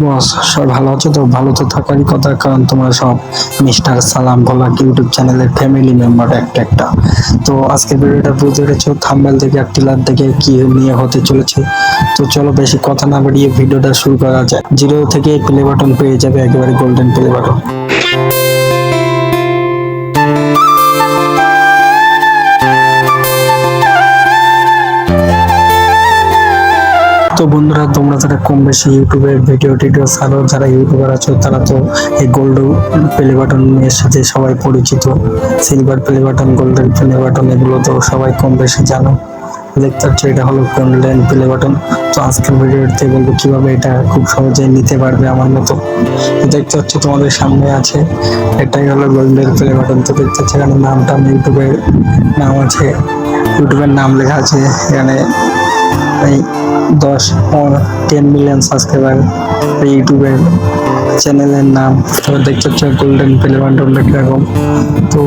বস সব ভালো আছো তো? ভালো তো থাকারই কথা, কারণ তোমরা সব মিস্টার সালাম ভোলা ইউটিউব চ্যানেলের ফ্যামিলি মেম্বার একটা একটা। তো আজকে ভিডিওটা বুঝতে পেরেছ থাম্বেল থেকে এক টিলার থেকে কি নিয়ে হতে চলেছে? তো চলো বেশি কথা না বাড়িয়ে ভিডিওটা শুরু করা যায় জিরো থেকে প্লে বাটন পেয়ে যাবে একেবারে গোল্ডেন প্লে বাটন তো বন্ধুরা, তোমরা যারা কম বেশি ইউটিউবে ভিডিও টিডিও ছাড়ো, যারা ইউটিউবার আছো, তারা তো এই গোল্ড প্লে বাটন এর সাথে সবাই পরিচিত। Silver play button golden play button এগুলো তো সবাই কম বেশি জানো। দেখতে পাচ্ছ, এটা হলো গোল্ডেন প্লে বাটন তো আজকের ভিডিওতে বলব কীভাবে এটা খুব সহজেই নিতে পারবে আমার মতো। দেখতে পাচ্ছ, তোমাদের সামনে আছে, এটাই হলো গোল্ডেন প্লে বাটন তো দেখতে পাচ্ছ, এখানে নামটা ইউটিউবের নাম আছে। ইউটিউবের নাম লেখা আছে, এখানে এই দশ টেন মিলিয়ন সাবস্ক্রাইবার ইউটিউবের চ্যানেলের নাম তো দেখতে হচ্ছে গোল্ডেন প্লে বাটনটা কীরকম তো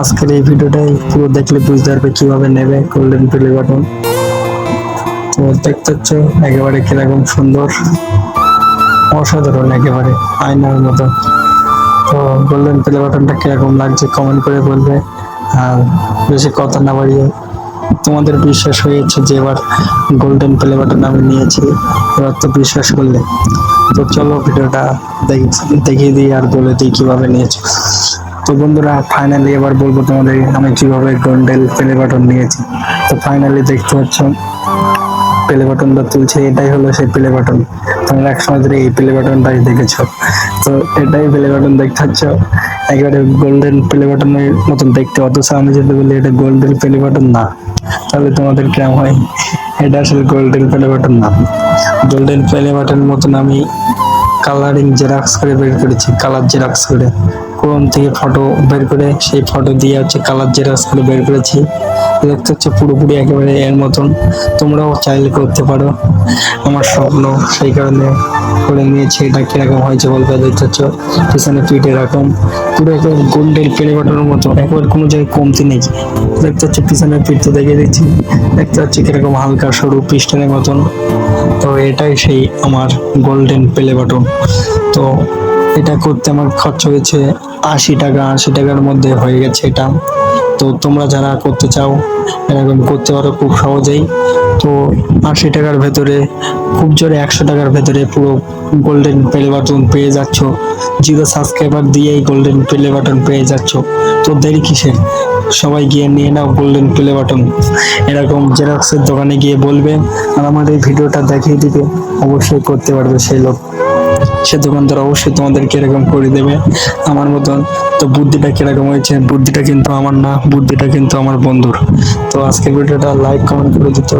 আজকের এই ভিডিওটাই পুরো দেখলে বুঝতে পারবে কীভাবে নেবে গোল্ডেন প্লে বাটন তো দেখতে পাচ্ছ একেবারে কীরকম সুন্দর, অসাধারণ একেবারে, আয়নার মতো। তো গোল্ডেন প্লে বাটনটা কীরকম লাগছে কমেন্ট করে বলবে। আর বেশি কথা না বাড়িয়ে তোমাদের বিশ্বাস হয়েছে যে এবার গোল্ডেন প্লে বাটন আমি নিয়েছি। এবার তো বিশ্বাস করলে। তো চলো ভিডিওটা দেখ- দেখিয়ে দিই আর বলে দিই কীভাবে নিয়েছি। তো বন্ধুরা ফাইনালি এবার বলব তোমাদের, আমি কীভাবে গোল্ডেন প্লে বাটন নিয়েছি। তো ফাইনালি দেখতে পাচ্ছ প্লে বাটনটা তুলছে। এটাই হলো সেই প্লে বাটন তোমরা এক সময় ধরে এই প্লে বাটনটাই দেখেছ, তো এটাই প্লে বাটন দেখতে পাচ্ছ একেবারে গোল্ডেন প্লে বাটনের মতন দেখতে। অথচ আমি যদি বলি এটা গোল্ডেন প্লে বাটন না, তাহলে তোমাদের কেমন হয়? এটা আসলে গোল্ডেন প্লে বাটন না। গোল্ডেন প্লে বাটনের মতন আমি কালারিং জেরক্স করে বের করেছি কালার জেরক্স করে। ক্রোম থেকে ফটো বের করে, সেই ফটো দিয়ে হচ্ছে কালার জেরক্স করে বের করেছি। দেখতে হচ্ছে পুরোপুরি একেবারে এর মতন। তোমরাও চাইলে করতে পারো। আমার স্বপ্ন সেই কারণে করে নিয়েছি। এটা কীরকম হয়েছে বলবে দেখতে হচ্ছে। পিছনে পিঠ এরকম। পুরো একেবারে গোল্ডেন প্লে বাটনের মতো। একেবারে কোনো জায়গায় কমতি নেই। দেখতে হচ্ছে পিছনের পিঠটা দেখিয়ে দিচ্ছি। দেখতে হচ্ছে কীরকম হালকা সরু পিস্টনের মতন। তো এটাই সেই আমার গোল্ডেন প্লে বাটন তো এটা করতে আমার খরচ হয়েছে আশি টাকা, আশি টাকার মধ্যে হয়ে গেছে এটা। তো তোমরা যারা করতে চাও এরকম করতে পারো খুব সহজেই। তো আশি টাকার ভেতরে, খুব জোরে একশো টাকার ভেতরে পুরো গোল্ডেন প্লে বাটন পেয়ে যাচ্ছ। জিরো সাবস্ক্রাইবার দিয়েই গোল্ডেন প্লে বাটন পেয়ে যাচ্ছ। তো দেরি কিসের? সবাই গিয়ে নিয়ে নাও গোল্ডেন প্লে বাটন এরকম জেরক্সের দোকানে গিয়ে বলবে আর আমার এই ভিডিওটা দেখিয়ে দিবে। অবশ্যই করতে পারবে সেই লোক। সে দোকানদার অবশ্যই তোমাদেরকে এরকম করে দেবে। আমার মতন তো বুদ্ধিটা কীরকম হয়েছে? বুদ্ধিটা কিন্তু আমার না, বুদ্ধিটা কিন্তু আমার বন্ধুর। তো আজকের ভিডিওটা লাইক কমেন্ট করে দিতে